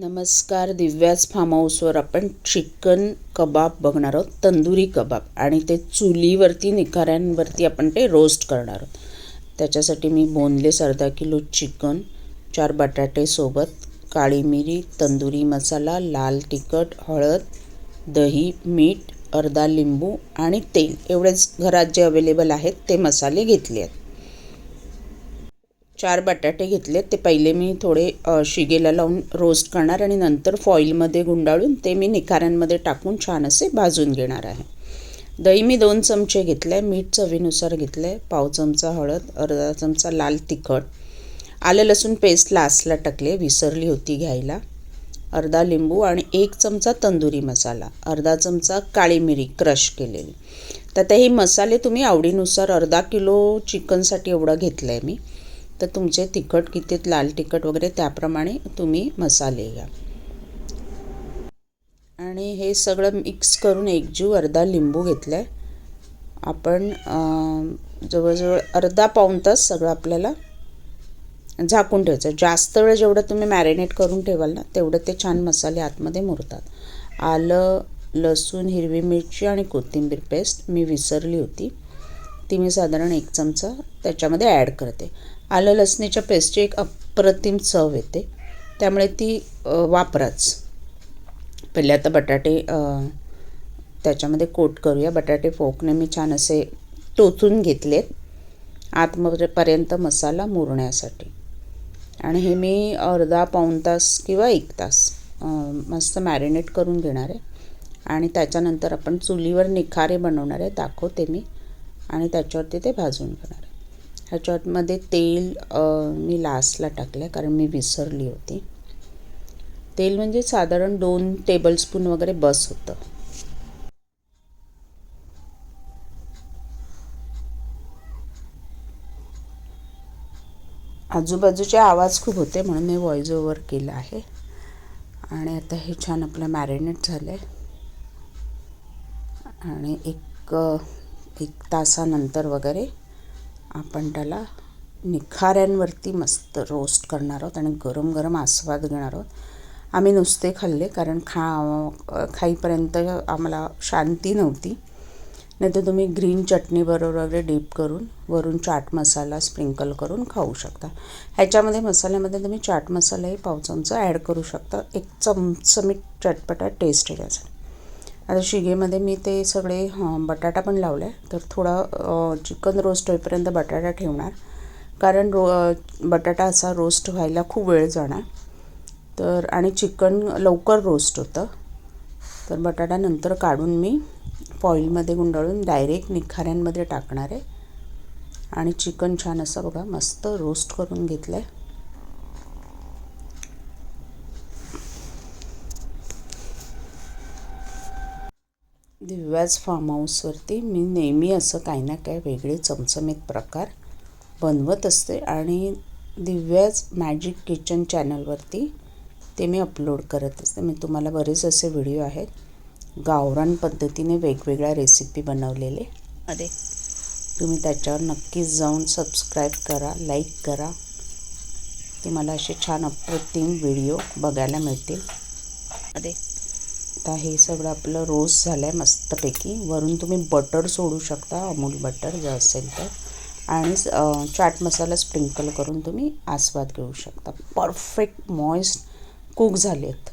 नमस्कार दिव्याज फार्म हाऊसवर आपण चिकन कबाब बघणार आहोत तंदुरी कबाब. आणि ते चुलीवरती निखाऱ्यांवरती आपण ते रोस्ट करणार आहोत. त्याच्यासाठी मी बोनलेस अर्धा किलो चिकन चार बटाटेसोबत काळी मिरी तंदुरी मसाला लाल तिखट हळद दही मीठ अर्धा लिंबू आणि तेल. एवढेच घरात जे अवेलेबल आहेत ते मसाले घेतले आहेत. चार बटाटे घेतलेत. ते पहिले मी थोडे शिगेला लावून रोस्ट करणार आणि नंतर फॉईलमध्ये गुंडाळून ते मी निखाऱ्यांमध्ये टाकून छान असे भाजून घेणार आहे. दही मी दोन चमचे घेतले आहे मीठ चवीनुसार घेतलं आहे पाव चमचा हळद अर्धा चमचा लाल तिखट. आलं लसूण पेस्ट लास्टला टाकले विसरली होती घ्यायला. अर्धा लिंबू आणि एक चमचा तंदुरी मसाला अर्धा चमचा काळी मिरी क्रश केलेली. तर हे मसाले तुम्ही आवडीनुसार अर्धा किलो चिकनसाठी एवढं घेतलं आहे मी. तर तुमचे तिखट किती लाल तिखट वगैरे त्याप्रमाणे तुम्ही मसाले घ्या. आणि हे सगळं मिक्स करून एक जीव अर्धा लिंबू घेतला आहे आपण जवळजवळ अर्धा पाऊण तास सगळं आपल्याला झाकून ठेवायचं. जास्त वेळ जेवढं तुम्ही मॅरिनेट करून ठेवाल ना तेवढं ते छान मसाले आतमध्ये मुरतात. आलं लसूण हिरवी मिरची आणि कोथिंबीर पेस्ट मी विसरली होती. ती मी साधारण एक चमचा त्याच्यामध्ये ॲड करते. आलं लसणीच्या पेस्टची एक अप्रतिम चव येते. त्यामुळे ती वापराच. पहिले आता बटाटे त्याच्यामध्ये कोट करूया. बटाटे फोकने मी छान असे टोचून घेतलेत. आतमपर्यंत मसाला मुरण्यासाठी. आणि हे मी अर्धा पाऊण तास किंवा एक तास मस्त मॅरिनेट करून घेणार आहे. आणि त्याच्यानंतर आपण चुलीवर निखारे बनवणार आहे. दाखवते मी. आणि त्याच्यावरती ते भाजून घेणार आहे. ह्याच्यामध्ये तेल मी लास्टला टाकलं आहे कारण मी विसरली होती. तेल म्हणजे साधारण दोन टेबलस्पून वगैरे बस होतं. आजूबाजूचे आवाज खूप होते म्हणून मी व्हॉइस ओव्हर केला आहे. आणि आता हे छान आपलं मॅरिनेट झालं आहे आणि एक एक तासानंतर वगैरे आपण त्याला निखाऱ्यांवरती मस्त रोस्ट करणार आहोत आणि गरम गरम आस्वाद घेणार आहोत. आम्ही नुसते खाल्ले कारण खा खाईपर्यंत आम्हाला शांती नव्हती. नाही तर तुम्ही ग्रीन चटणीबरोबर वगैरे डीप करून वरून चाट मसाला स्प्रिंकल करून खाऊ शकता. ह्याच्यामध्ये मसाल्यामध्ये तुम्ही चाट मसालाही पाव चमचा ॲड करू शकता. एक चमचमीत चटपटा टेस्ट येण्यासाठी. आता शिगेमध्ये मी ते सगळे हं, बटाटा पण लावला. आहे तर थोडा चिकन रोस्ट होईपर्यंत बटाटा ठेवणार. कारण रो बटाटा असा रोस्ट व्हायला खूप वेळ जाणार. तर आणि चिकन लवकर रोस्ट होतं. तर बटाटा नंतर काढून मी फॉईलमध्ये गुंडाळून डायरेक्ट निखाऱ्यांमध्ये टाकणार आहे. आणि चिकन छान असं बघा मस्त रोस्ट करून घेतलं आहे दिव्याज फार्म हाऊसवरती मी नेहमी असं काही ना काही वेगळे चमचमीत प्रकार बनवत असते आणि दिव्याज मॅजिक किचन चॅनलवरती ते मी अपलोड करत असते. मी तुम्हाला बरेच असे व्हिडिओ आहेत. गावरान पद्धतीने वेगवेगळ्या रेसिपी बनवलेले. अरे तुम्ही त्याच्यावर नक्कीच जाऊन सबस्क्राईब करा लाईक करा. तुम्हाला असे छान अप्रतिम व्हिडिओ बघायला मिळतील. अरे आता हे सगळं आपलं रोस्ट झालं आहे मस्तपैकी. वरून तुम्ही बटर सोडू शकता अमूल बटर जर असेल तर. आणि चाट मसाला स्प्रिंकल करून तुम्ही आस्वाद घेऊ शकता. परफेक्ट मॉइस्ट कुक झाले आहेत